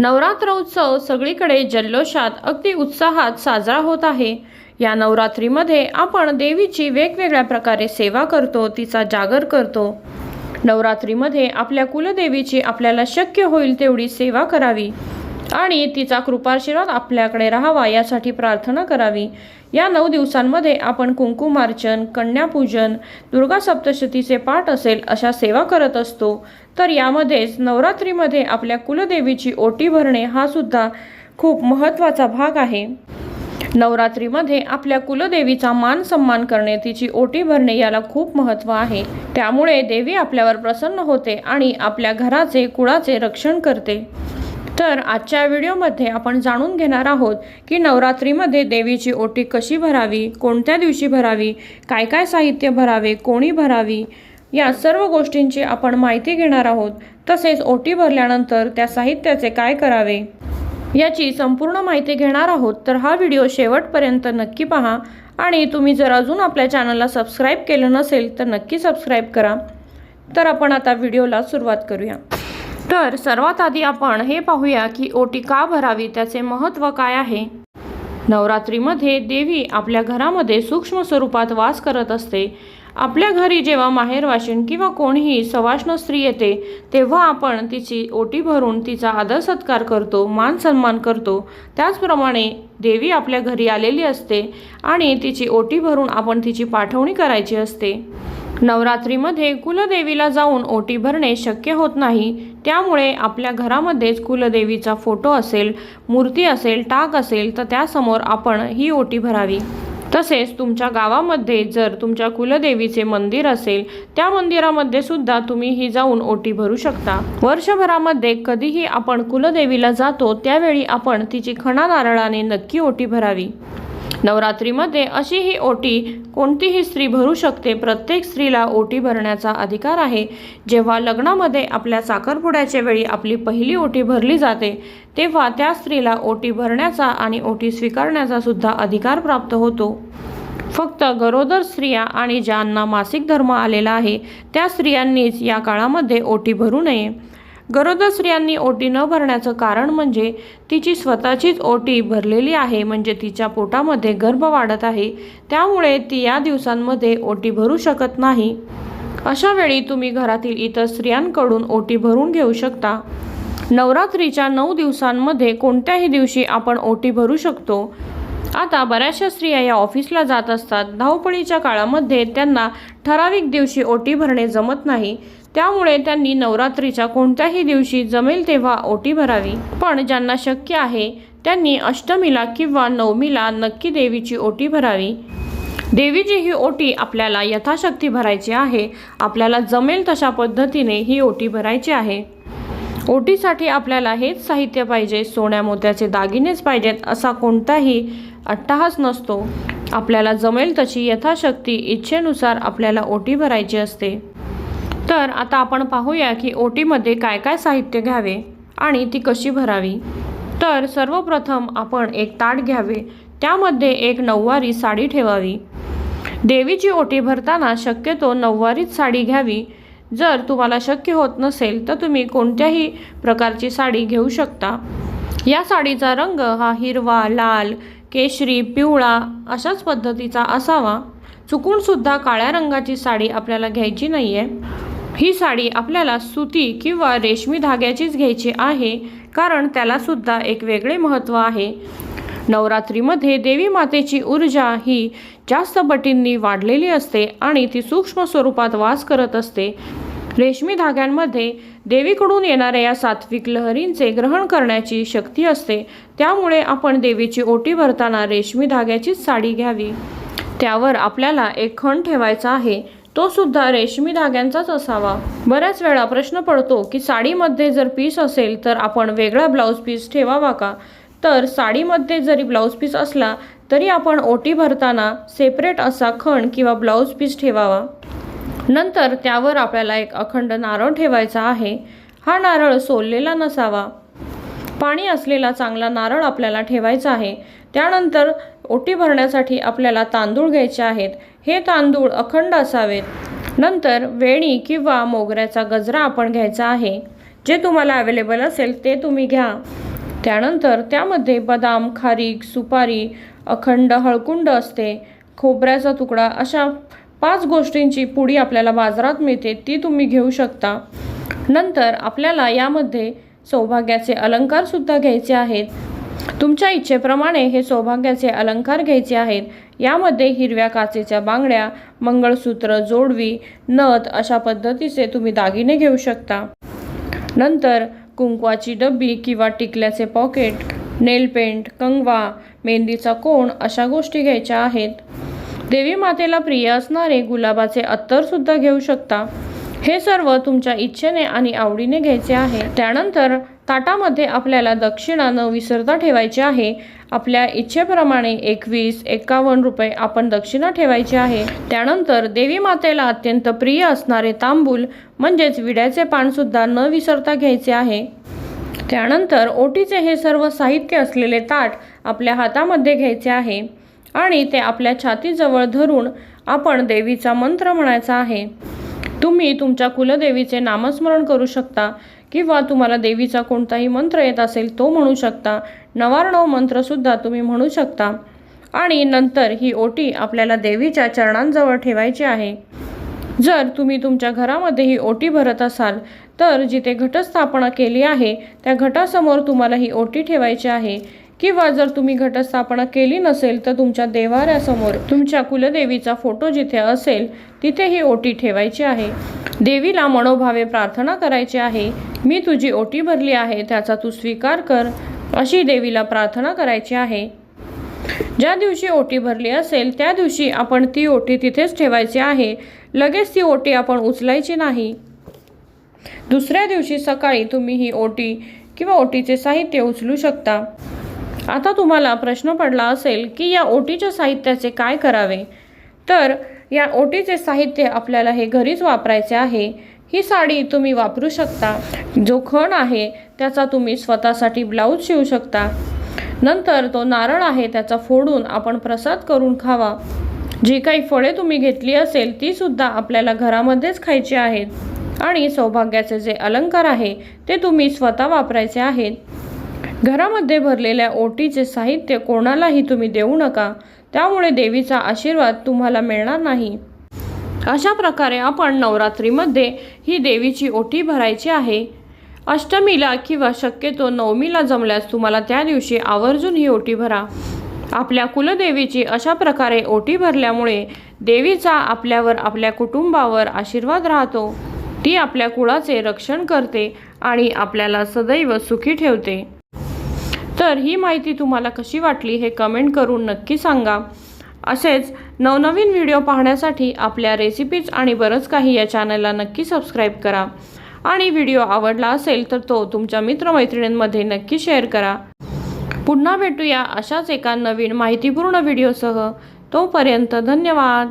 नवरात्र उत्सव सगळीकडे जल्लोषात अगदी उत्साहात साजरा होत आहे. या नवरात्रीमध्ये आपण देवीची वेगवेगळ्या प्रकारे सेवा करतो तिचा जागर करतो. नवरात्रीमध्ये आपल्या कुलदेवीची आपल्याला शक्य होईल तेवढी सेवा करावी. आणि तिचा कृपाशीर्वाद आपल्याकडे राहावा यासाठी प्रार्थना करावी. या नऊ दिवसांमध्ये आपण कुंकुमार्चन कन्यापूजन दुर्गा सप्तशतीचे पाठ असेल अशा सेवा करत असतो. तर यामध्येच नवरात्रीमध्ये आपल्या कुलदेवीची ओटी भरणे हा सुद्धा खूप महत्त्वाचा भाग आहे. नवरात्रीमध्ये आपल्या कुलदेवीचा मान सन्मान करणे तिची ओटी भरणे याला खूप महत्त्व आहे. त्यामुळे देवी आपल्यावर प्रसन्न होते आणि आपल्या घराचे कुळाचे रक्षण करते. तर आजच्या व्हिडिओमध्ये आपण जाणून घेणार आहोत की नवरात्रीमध्ये देवीची ओटी कशी भरावी कोणत्या दिवशी भरावी काय काय साहित्य भरावे कोणी भरावी या सर्व गोष्टींची आपण माहिती घेणार आहोत. तसेच ओटी भरल्यानंतर त्या साहित्याचे काय करावे याची संपूर्ण माहिती घेणार आहोत. तर हा व्हिडिओ शेवटपर्यंत नक्की पहा आणि तुम्ही जर अजून आपल्या चॅनलला सबस्क्राईब केलं नसेल तर नक्की सबस्क्राईब करा. तर आपण आता व्हिडिओला सुरुवात करूया. तर सर्वात आधी आपण हे पाहूया की ओटी का भरावी त्याचे महत्त्व काय आहे? नवरात्रीमध्ये देवी आपल्या घरामध्ये सूक्ष्म स्वरूपात वास करत असते. आपल्या घरी जेव्हा माहेरवाशीण किंवा कोणीही सवाष्ण स्त्री येते तेव्हा आपण तिची ओटी भरून तिचा आदर सत्कार करतो मान सन्मान करतो. त्याचप्रमाणे देवी आपल्या घरी आलेली असते आणि तिची ओटी भरून आपण तिची पाठवणी करायची असते. नवरात्रीमध्ये कुलदेवीला जाऊन ओटी भरणे शक्य होत नाही. त्यामुळे आपल्या घरामध्येच कुलदेवीचा फोटो असेल मूर्ती असेल टाक असेल तर त्यासमोर आपण ही ओटी भरावी. तसेच तुमच्या गावामध्ये जर तुमच्या कुलदेवीचे मंदिर असेल त्या मंदिरामध्ये सुद्धा तुम्ही ही जाऊन ओटी भरू शकता. वर्षभरामध्ये कधीही आपण कुलदेवीला जातो त्यावेळी आपण तिची खणा नारळाने नक्की ओटी भरावी. नवरात्रीमध्ये अशी ही ओटी कोणतीही स्त्री भरू शकते. प्रत्येक स्त्रीला ओटी भरण्याचा अधिकार आहे. जेव्हा लग्नामध्ये आपल्या साखरपुड्याच्या वेळी आपली पहिली ओटी भरली जाते तेव्हा त्या स्त्रीला ओटी भरण्याचा आणि ओटी स्वीकारण्याचा सुद्धा अधिकार प्राप्त होतो. फक्त गरोदर स्त्रिया आणि ज्यांना मासिक धर्म आलेला आहे त्या स्त्रियांनीच या काळामध्ये ओटी भरू नये. गरोदर स्त्रियांनी ओटी न भरण्याचं कारण म्हणजे तिची स्वतःचीच ओटी भरलेली आहे म्हणजे तिच्या पोटामध्ये गर्भ वाढत आहे. त्यामुळे ती या दिवसांमध्ये ओटी भरू शकत नाही. अशा वेळी तुम्ही घरातील इतर स्त्रियांकडून ओटी भरून घेऊ शकता. नवरात्रीच्या नऊ दिवसांमध्ये कोणत्याही दिवशी आपण ओटी भरू शकतो. आता बऱ्याचशा स्त्रिया या ऑफिसला जात असतात. धावपळीच्या काळामध्ये त्यांना ठराविक दिवशी ओटी भरणे जमत नाही. त्यामुळे त्यांनी नवरात्रीच्या कोणत्याही दिवशी जमेल तेव्हा ओटी भरावी. पण ज्यांना शक्य आहे त्यांनी अष्टमीला किंवा नवमीला नक्की देवीची ओटी भरावी. देवीची ही ओटी आपल्याला यथाशक्ती भरायची आहे. आपल्याला जमेल तशा पद्धतीने ही ओटी भरायची आहे. ओटीसाठी आपल्याला हेच साहित्य पाहिजे सोन्या मोत्याचे दागिनेच पाहिजेत असा कोणताही अट्टाहास नसतो. आपल्याला जमेल तशी यथाशक्ती इच्छेनुसार आपल्याला ओटी भरायची असते. तर आता आपण पाहूया की ओटीमध्ये काय काय साहित्य घ्यावे आणि ती कशी भरावी. तर सर्वप्रथम आपण एक ताट घ्यावे. त्यामध्ये एक नऊवारी साडी ठेवावी. देवीची ओटी भरताना शक्यतो नऊवारीच साडी घ्यावी. जर तुम्हाला शक्य होत नसेल तर तुम्ही कोणत्याही प्रकारची साडी घेऊ शकता. या साडीचा रंग हा हिरवा लाल केशरी पिवळा अशाच पद्धतीचा असावा. चुकूनसुद्धा काळ्या रंगाची साडी आपल्याला घ्यायची नाही आहे ही साडी आपल्याला सुती किंवा रेशमी धाग्याचीच घ्यायची आहे कारण त्यालासुद्धा एक वेगळे महत्त्व आहे. नवरात्रीमध्ये देवी मातेची ऊर्जा ही जास्त पटींनी वाढलेली असते आणि ती सूक्ष्म स्वरूपात वास करत असते. रेशमी धाग्यांमध्ये देवीकडून येणाऱ्या या सात्विक लहरींचे ग्रहण करण्याची शक्ती असते. त्यामुळे आपण देवीची ओटी भरताना रेशमी धाग्याचीच साडी घ्यावी. त्यावर आपल्याला एक खण ठेवायचा आहे. तो सुद्धा रेशमी धाग्यांचाच असावा. बऱ्याच वेळा प्रश्न पडतो की साडीमध्ये जर पीस असेल तर आपण वेगळा ब्लाऊज पीस ठेवावा का? तर साडीमध्ये जरी ब्लाऊज पीस असला तरी आपण ओटी भरताना सेपरेट असा खण किंवा ब्लाऊज पीस ठेवावा. नंतर त्यावर आपल्याला एक अखंड नारळ ठेवायचा आहे. हा नारळ सोललेला नसावा. पाणी असलेला चांगला नारळ आपल्याला ठेवायचा आहे. त्यानंतर ओटी भरण्यासाठी आपल्याला तांदूळ घ्यायचे आहेत. हे तांदूळ अखंड असावेत. नंतर वेणी किंवा मोगऱ्याचा गजरा आपण घ्यायचा आहे. जे तुम्हाला अवेलेबल असेल ते तुम्ही घ्या. त्यानंतर त्यामध्ये बदाम खारीक सुपारी अखंड हळकुंड असते. खोबऱ्याचा तुकडा अशा पाच गोष्टींची पुडी आपल्याला बाजारात मिळते ती तुम्ही घेऊ शकता. नंतर आपल्याला यामध्ये सौभाग्याचे अलंकारसुद्धा घ्यायचे आहेत. तुमच्या इच्छेप्रमाणे हे सौभाग्याचे अलंकार घ्यायचे आहेत. यामध्ये हिरव्या काचेच्या बांगड्या मंगळसूत्र जोडवी नथ अशा पद्धतीचे तुम्ही दागिने घेऊ शकता. नंतर कुंकवाची डब्बी किंवा टिकल्याचे पॉकेट नेल पेंट कंगवा मेहंदीचा कोण अशा गोष्टी घ्यायच्या आहेत. देवी मातेला प्रिय असणारे गुलाबाचे अत्तरसुद्धा घेऊ शकता. हे सर्व तुमच्या इच्छेने आणि आवडीने घ्यायचे आहे. त्यानंतर ताटामध्ये आपल्याला दक्षिणा न विसरता ठेवायची आहे. आपल्या इच्छेप्रमाणे एकवीस एकावन्न रुपये आपण दक्षिणा ठेवायची आहे. त्यानंतर देवी मातेला अत्यंत प्रिय असणारे तांबूल म्हणजेच विड्याचे पानसुद्धा न विसरता घ्यायचे आहे. त्यानंतर ओटीचे हे सर्व साहित्य असलेले ताट आपल्या हातामध्ये घ्यायचे आहे आणि ते आपल्या छातीजवळ धरून आपण देवीचा मंत्र म्हणायचा आहे. तुम्ही तुमच्या कुलदेवीचे नामस्मरण करू शकता. किंवा तुम्हाला देवीचा कोणताही मंत्र येत असेल तो म्हणू शकता. नवारणव मंत्रसुद्धा तुम्ही म्हणू शकता. आणि नंतर ही ओटी आपल्याला देवीच्या चरणांजवळ ठेवायची आहे. जर तुम्ही तुमच्या घरामध्ये ही ओटी भरत असाल तर जिथे घटस्थापना केली आहे त्या घटासमोर तुम्हाला ही ओटी ठेवायची आहे. किंवा जर तुम्ही घटस्थापना केली नसेल तर तुमच्या देवाऱ्यासमोर तुमच्या कुलदेवीचा फोटो जिथे असेल तिथे ही ओटी ठेवायची आहे. देवीला मनोभावे प्रार्थना करायची आहे. मी तुझी ओटी भरली आहे त्याचा तू स्वीकार कर अशी देवीला प्रार्थना करायची आहे. ज्या दिवशी ओटी भरली असेल त्या दिवशी आपण ती ओटी तिथेच ठेवायची आहे. लगेच ती ओटी आपण उचलायची नाही. दुसऱ्या दिवशी सकाळी तुम्ही ही ओटी किंवा ओटीचे साहित्य उचलू शकता. आता तुम्हाला प्रश्न पडला असेल की या ओटीच्या साहित्याचे काय करावे? तर या ओटीचे साहित्य आपल्याला हे घरीच वापरायचे आहे. ही साडी तुम्ही वापरू शकता. जो खण आहे त्याचा तुम्ही स्वतःसाठी ब्लाऊज शिवू शकता. नंतर तो नारळ आहे त्याचा फोडून आपण प्रसाद करून खावा. जी काही फळे तुम्ही घेतली असेल ती सुद्धा आपल्याला घरामध्येच खायची आहेत. आणि सौभाग्याचे जे अलंकार आहे ते तुम्ही स्वतः वापरायचे आहेत. घरामध्ये भरलेल्या ओटीचे साहित्य कोणालाही तुम्ही देऊ नका. त्यामुळे देवीचा आशीर्वाद तुम्हाला मिळणार नाही. अशा प्रकारे आपण नवरात्रीमध्ये ही देवीची ओटी भरायची आहे. अष्टमीला किंवा शक्यतो नवमीला जमल्यास तुम्हाला त्या दिवशी आवर्जून ही ओटी भरा. आपल्या कुलदेवीची अशा प्रकारे ओटी भरल्यामुळे देवीचा आपल्यावर आपल्या कुटुंबावर आशीर्वाद राहतो. ती आपल्या कुळाचे रक्षण करते आणि आपल्याला सदैव सुखी ठेवते. तर ही माहिती तुम्हाला कशी वाटली हे कमेंट करून नक्की सांगा. असेच नवनवीन व्हिडिओ पाहण्यासाठी आपल्या रेसिपीज आणि बरंच काही या चॅनलला नक्की सबस्क्राईब करा. आणि व्हिडिओ आवडला असेल तर तो तुमच्या मित्रमैत्रिणींमध्ये नक्की शेअर करा. पुन्हा भेटूया अशाच एका नवीन माहितीपूर्ण व्हिडिओसह तोपर्यंत धन्यवाद.